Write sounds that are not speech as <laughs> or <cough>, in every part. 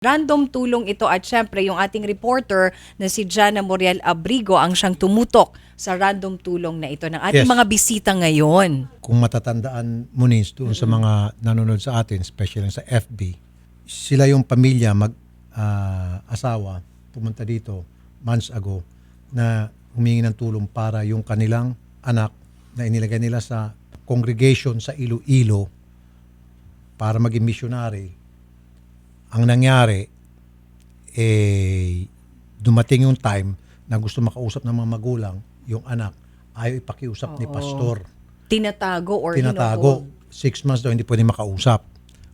Random tulong ito at syempre yung ating reporter na si Jana Moriel Abrigo ang siyang tumutok sa random tulong na ito ng ating Yes. mga bisita ngayon. kung matatandaan mo nis doon sa mga nanonood sa atin, especially sa FB, sila yung pamilya mag ah, asawa pumunta dito months ago na humingi ng tulong para yung kanilang anak na inilagay nila sa congregation sa Iloilo para maging missionary. Ang nangyari, eh, dumating yung time na gusto makausap ng mga magulang, yung anak, ayaw ipakiusap ni Oo. pastor Tinatago or tinatago. hinuhold. Six months daw hindi pwede makausap.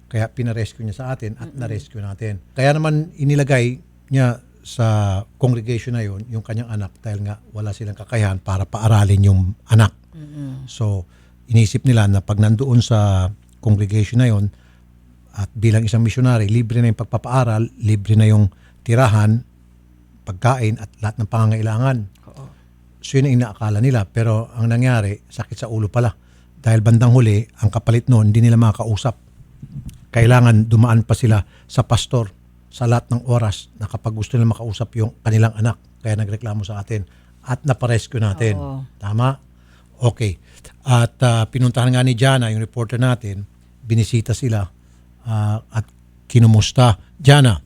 Kaya pinarescue niya sa atin at na-rescue natin. Kaya naman inilagay niya sa congregation na yun, yung kanyang anak dahil nga wala silang kakayahan para paaralin yung anak. So, inisip nila na pag nandoon sa congregation na yun at bilang isang missionary, libre na yung pagpapaaral, libre na yung tirahan, pagkain at lahat ng pangangailangan. So yun ang inaakala nila. Pero ang nangyari, sakit sa ulo pala. Dahil bandang huli, ang kapalit noon, hindi nila makakausap. Kailangan dumaan pa sila sa pastor sa lahat ng oras na kapag gusto nila makausap yung kanilang anak. Kaya nagreklamo sa atin. At naparescue natin. Oo. Tama? Okay. At ah, pinuntahan nga ni Jana, yung reporter natin, binisita sila ah, at kinumusta. Jana,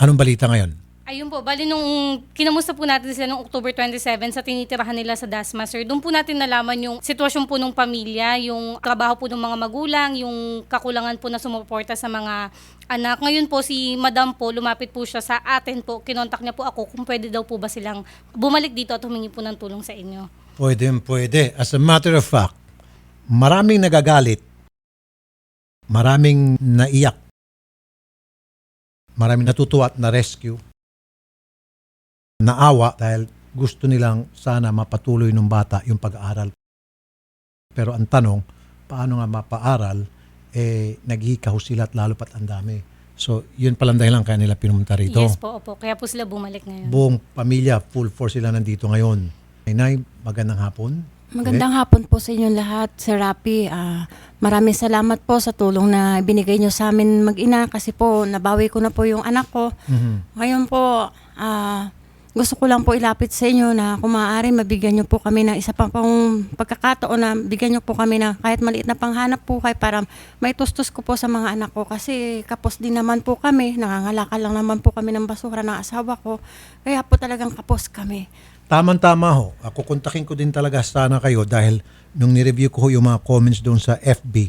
anong balita ngayon? Ayun po, bali nung kinamusta po natin sila noong October 27 sa tinitirahan nila sa Dasma, sir, doon po natin nalaman yung sitwasyon po ng pamilya, yung trabaho po ng mga magulang, yung kakulangan po na sumuporta sa mga anak. Ngayon po si Madam po, lumapit po siya sa atin po, kinontak niya po ako kung pwede daw po ba silang bumalik dito at humingi po ng tulong sa inyo. Pwede, pwede. As a matter of fact, maraming nagagalit, maraming naiyak, maraming natutuwa at na-rescue, naawa dahil gusto nilang sana mapatuloy ng bata yung pag-aaral. Pero ang tanong, paano nga mapaaral, eh, naghihikaw sila at lalo pat ang dami. So, yun palang dahilan kaya nila pinumunta rito Yes po, opo. Kaya po sila bumalik ngayon. buong pamilya, full force sila nandito ngayon. Nay, magandang hapon. Magandang hapon po sa inyong lahat, Sir Rapi. Ah, maraming salamat po sa tulong na binigay nyo sa amin mag-ina kasi po nabawi ko na po yung anak ko. Mhm. Ngayon po, ah, gusto ko lang po ilapit sa inyo na kung maaari mabigyan nyo po kami ng isa pang pang pagkakataon na bigyan nyo po kami na kahit maliit na panghanap po kay para may tustos ko po sa mga anak ko kasi kapos din naman po kami, nangangalakal lang naman po kami ng basura ng asawa ko. Kaya po talagang kapos kami. Tamang-tama ho. Ako kontakin ko din talaga sana kayo dahil nung nireview ko ho yung mga comments doon sa FB,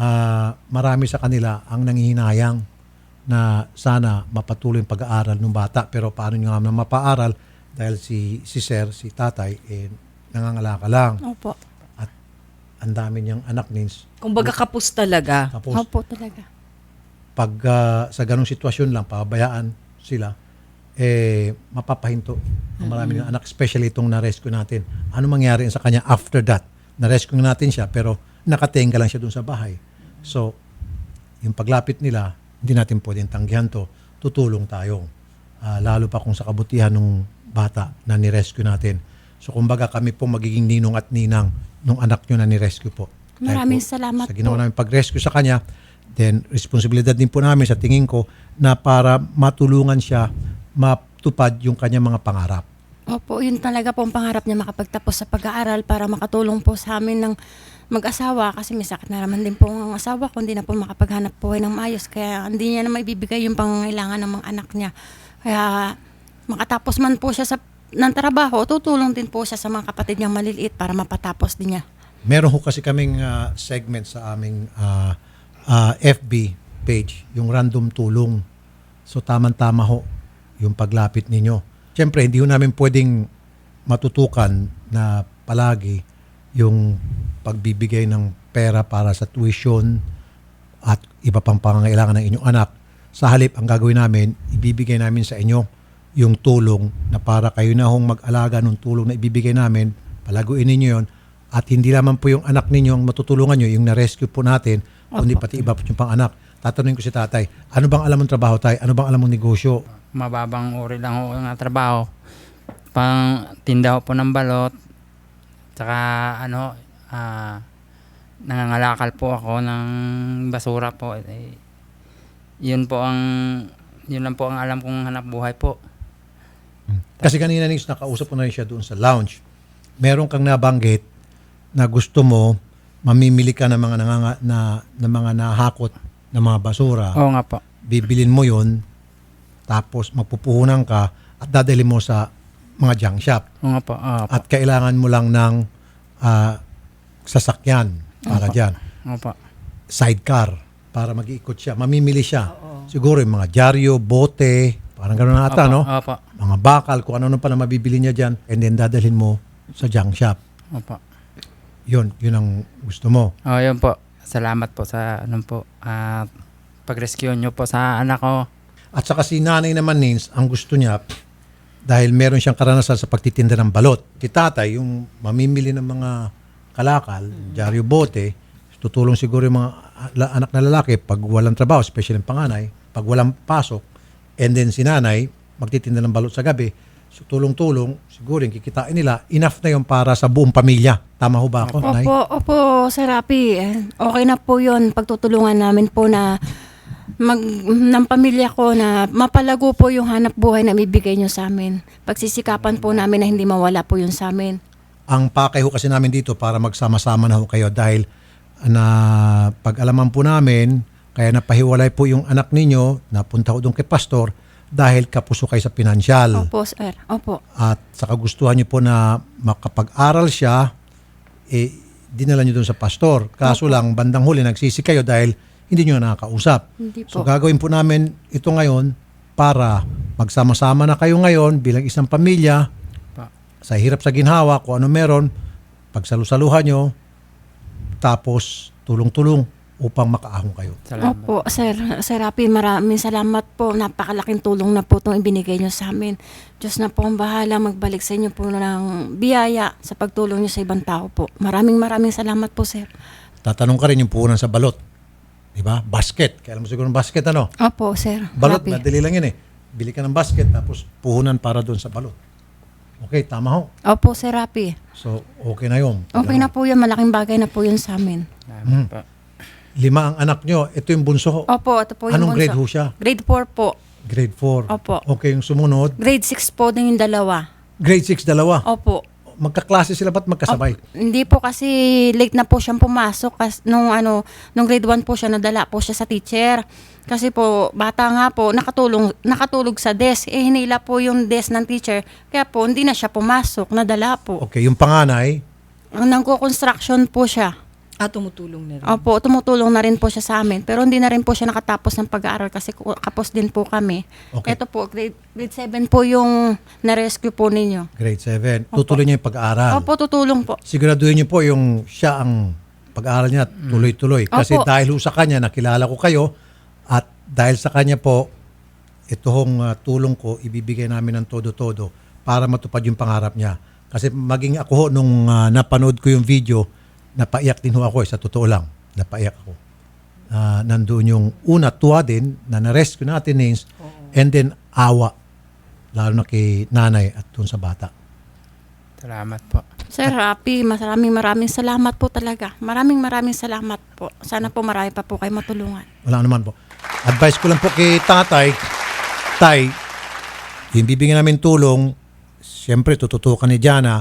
ah, marami sa kanila ang nangihinayang na sana mapatuloy yung pag-aaral ng bata. Pero paano nyo nga na mapaaral dahil si, si sir, si tatay, eh, nangangalaka lang. Opo. At ang dami niyang anak nins. Kumbaga kapos talaga. Tapos Opo talaga. pag ah, sa ganong sitwasyon lang, pabayaan sila, eh, mapapahinto ang marami ng anak, especially itong na-rescue natin. Ano mangyari sa kanya after that? Na-rescue natin siya, pero nakatenga lang siya dun sa bahay. So, yung paglapit nila, hindi natin pwedeng tanggihan to. Tutulong tayo. Ah, lalo pa kung sa kabutihan ng bata na ni-rescue natin. So, kumbaga kami po magiging ninong at ninang nung anak nyo na ni-rescue po. Dahil Maraming po, salamat Sa ginawa po. namin pag-rescue sa kanya, then responsibilidad din po namin sa tingin ko na para matulungan siya matupad yung kanyang mga pangarap. Opo, yun talaga po ang pangarap niya makapagtapos sa pag-aaral para makatulong po sa amin ng mag-asawa kasi may sakit na naman din po ang asawa ko, hindi na po makapaghanap buhay ng maayos kaya hindi niya na maibibigay yung pangangailangan ng mga anak niya. Kaya makatapos man po siya sa ng trabaho, tutulong din po siya sa mga kapatid niyang maliliit para mapatapos din niya. Meron ho kasi kaming ah, segment sa aming ah, ah, FB page, yung random tulong. So tamang-tama ho yung paglapit ninyo. Siyempre, hindi namin pwedeng matutukan na palagi yung pagbibigay ng pera para sa tuition at iba pang pangangailangan ng inyong anak. Sa halip, ang gagawin namin, ibibigay namin sa inyo yung tulong na para kayo na hong mag-alaga ng tulong na ibibigay namin, palaguin ninyo yon at hindi lamang po yung anak ninyo ang matutulungan nyo, yung na-rescue po natin, kundi pati iba po yung pang anak. Tatanungin ko si tatay, ano bang alam mong trabaho tay? Ano bang alam mong negosyo? Mababang uri lang ho ang trabaho. Pang tinda po ng balot. Tsaka ano, ah, nangangalakal po ako ng basura po. Eh, yun po ang Yun lang po ang alam kong hanap buhay po. Kasi kanina nings nakausap ko na rin siya doon sa lounge. Meron kang nabanggit na gusto mo mamimili ka ng mga nanganga, na, na mga nahakot na mga basura. Oo nga po. Bibilin mo yon tapos magpupuhunan ka at dadali mo sa mga junk shop. Nga po. Oo po. At kailangan mo lang ng ah, sasakyan para dyan. Oo po. Sidecar para mag-iikot siya. Mamimili siya. Siguro yung mga dyaryo, bote, parang gano'n ata, Opo, no? Opo. mga bakal, kung ano-ano pa na mabibili niya dyan, and then dadalhin mo sa junk shop. Opo. Yun, yun ang gusto mo. Oh, yun po. Salamat po sa ano po. At pag-rescue nyo po sa anak ko. At saka si nanay naman, Nins, ang gusto niya, dahil meron siyang karanasan sa pagtitinda ng balot. Si tatay, yung mamimili ng mga kalakal, dyaryo bote, tutulong siguro yung mga anak na lalaki pag walang trabaho, especially yung panganay, pag walang pasok, and then si nanay, magtitinda ng balot sa gabi, so tulong-tulong, siguro yung kikitain nila, enough na yun para sa buong pamilya. Tama ho ba ako, Nay? Opo, opo, Sir Rapi. Eh, Okay na po yun. Pagtutulungan namin po na mag, ng pamilya ko na mapalago po yung hanap buhay na ibibigay nyo sa amin. Pagsisikapan po namin na hindi mawala po yun sa amin. ang pakay ho kasi namin dito para magsama-sama na ho kayo dahil na pag-alaman po namin, kaya napahiwalay po yung anak ninyo, napunta ho doon kay pastor dahil kapuso kayo sa pinansyal. Opo, Sir. Opo. At sa kagustuhan niyo po na makapag-aral siya, eh, dinala niyo doon sa pastor. Kaso lang, bandang huli, nagsisi kayo dahil hindi niyo nakakausap. Hindi So po. gagawin po namin ito ngayon para magsama-sama na kayo ngayon bilang isang pamilya Pa. sa hirap sa ginhawa, kung ano meron, pagsalusaluhan nyo, tapos tulong-tulong upang makaahon kayo. Salamat. Opo, Sir. Sir Rapi, maraming salamat po. Napakalaking tulong na po itong ibinigay nyo sa amin. Diyos na po ang bahala magbalik sa inyo po ng biyaya sa pagtulong nyo sa ibang tao po. Maraming maraming salamat po, Sir. Tatanong ka rin yung puhunan sa balot. Di ba? Basket. Kaya alam mo siguro ng basket ano? Opo, Sir. Balot, Rapi. madali lang yun eh. Bili ka ng basket tapos puhunan para doon sa balot. Okay, tama ho. Opo, Sir Rapi. So, okay na yun. Okay na po yun. Malaking bagay na po yun sa amin. Salamat po. Lima ang anak nyo. Ito yung bunso ho. Opo, ito po yung Anong bunso. grade ho siya? Grade 4 po. Grade 4. Opo. Okay, yung sumunod. Grade 6 po din yung dalawa. Grade 6, dalawa. Opo. Magkaklase sila ba't magkasabay? Opo. Hindi po kasi late na po siyang pumasok kas nung ano nung grade 1 po siya nadala po siya sa teacher. Kasi po bata nga po nakatulong nakatulog sa desk. Eh hinila po yung desk ng teacher. Kaya po hindi na siya pumasok, nadala po. Okay, yung panganay, Ang nangko-construction po siya. Ah, tumutulong na rin. Opo, tumutulong na rin po siya sa amin. Pero hindi na rin po siya nakatapos ng pag-aaral kasi ku- kapos din po kami. Okay. Ito po, grade, grade 7 po yung na-rescue po ninyo. grade 7. Tutuloy niya yung pag-aaral. Opo, tutulong po. siguraduhin niyo po yung siya ang pag-aaral niya tuloy-tuloy. Kasi Opo. dahil ho sa kanya, nakilala ko kayo at dahil sa kanya po, ito hong uh, tulong ko, ibibigay namin ng todo-todo para matupad yung pangarap niya. Kasi maging ako ho, nung uh, napanood ko yung video, napaiyak din ho ako eh, sa totoo lang. Napaiyak ako. Ah, nandoon yung una, tuwa din, na na-rescue natin names, and then awa, lalo na kay nanay at dun sa bata. Salamat po. Sir Rapi, maraming maraming salamat po talaga. Maraming maraming salamat po. Sana po marami pa po kayo matulungan. Wala naman po. Advice ko lang po kay tatay, tay, yung bibigyan namin tulong, siyempre tututukan ni Jana,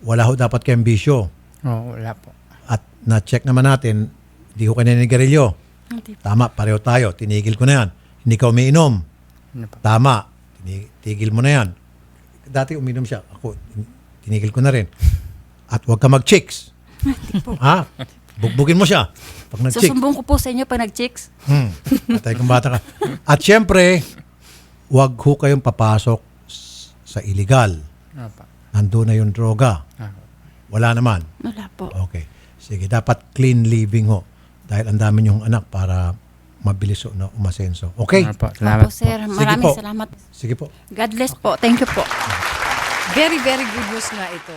wala ho dapat kayong bisyo. Oo, wala po. At na-check naman natin, hindi ho kayo naninigarilyo. Hindi Tama, pareho tayo. Tinigil ko na yan. Hindi ka umiinom. Ano po? Tama. Tini- Tigil mo na yan. Dati uminom siya. Ako, tinigil ko na rin. At huwag ka mag-chicks. <laughs> ha? Bugbugin mo siya. Pag nag-chicks. Susumbong ko po sa inyo pag nag-chicks. Hmm. Patay kang bata ka. At syempre, wag ho kayong papasok sa illegal. Ano po? Nandun na yung droga. Ah, Wala naman. Wala po. Okay. Sige, dapat clean living ho. Dahil ang dami niyong anak para mabilis ho na umasenso. Okay? po? Opo, Salamat po. sir. Maraming po. salamat. Sige po. God bless po. Thank you po. Very, very good news nga ito.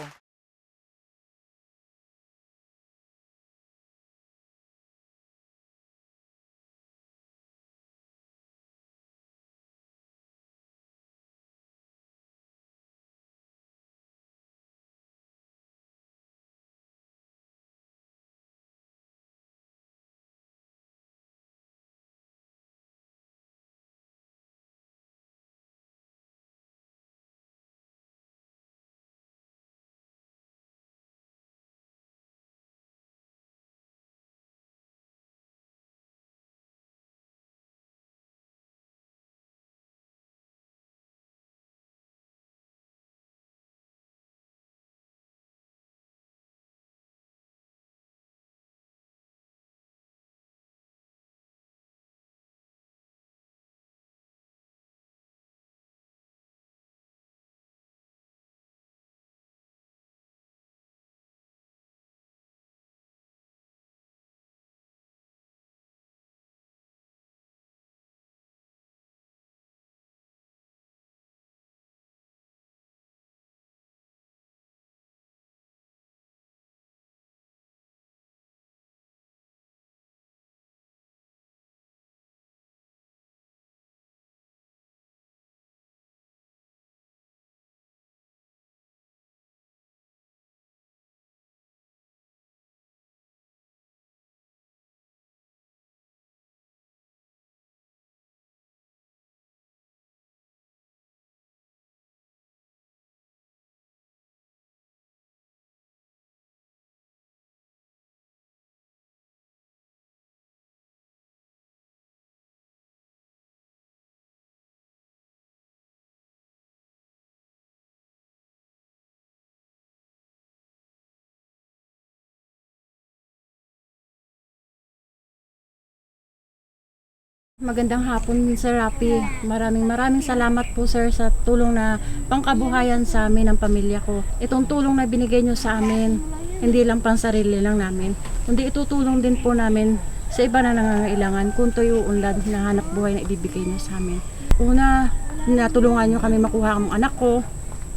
Magandang hapon, Sir Rapi. Maraming maraming salamat po, sir, sa tulong na pangkabuhayan sa amin ng pamilya ko. Itong tulong na binigay nyo sa amin, hindi lang pang sarili lang namin, kundi itutulong din po namin sa iba na nangangailangan kung to'y uunlad na hanap buhay na ibibigay nyo sa amin. Una, natulungan nyo kami makuha ang anak ko.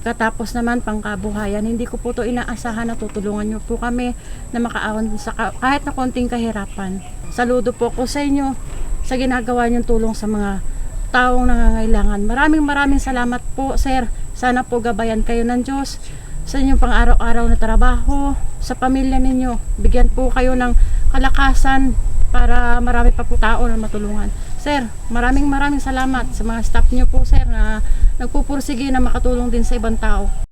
Katapos naman pangkabuhayan, hindi ko po to inaasahan na tutulungan nyo po kami na makaawan sa ka- kahit na konting kahirapan. Saludo po ko sa inyo sa ginagawa niyong tulong sa mga taong nangangailangan. Maraming maraming salamat po, sir. Sana po gabayan kayo ng Diyos sa inyong pang-araw-araw na trabaho, sa pamilya ninyo. Bigyan po kayo ng kalakasan para marami pa po tao na matulungan. Sir, maraming maraming salamat sa mga staff niyo po, sir, na nagpupursige na makatulong din sa ibang tao.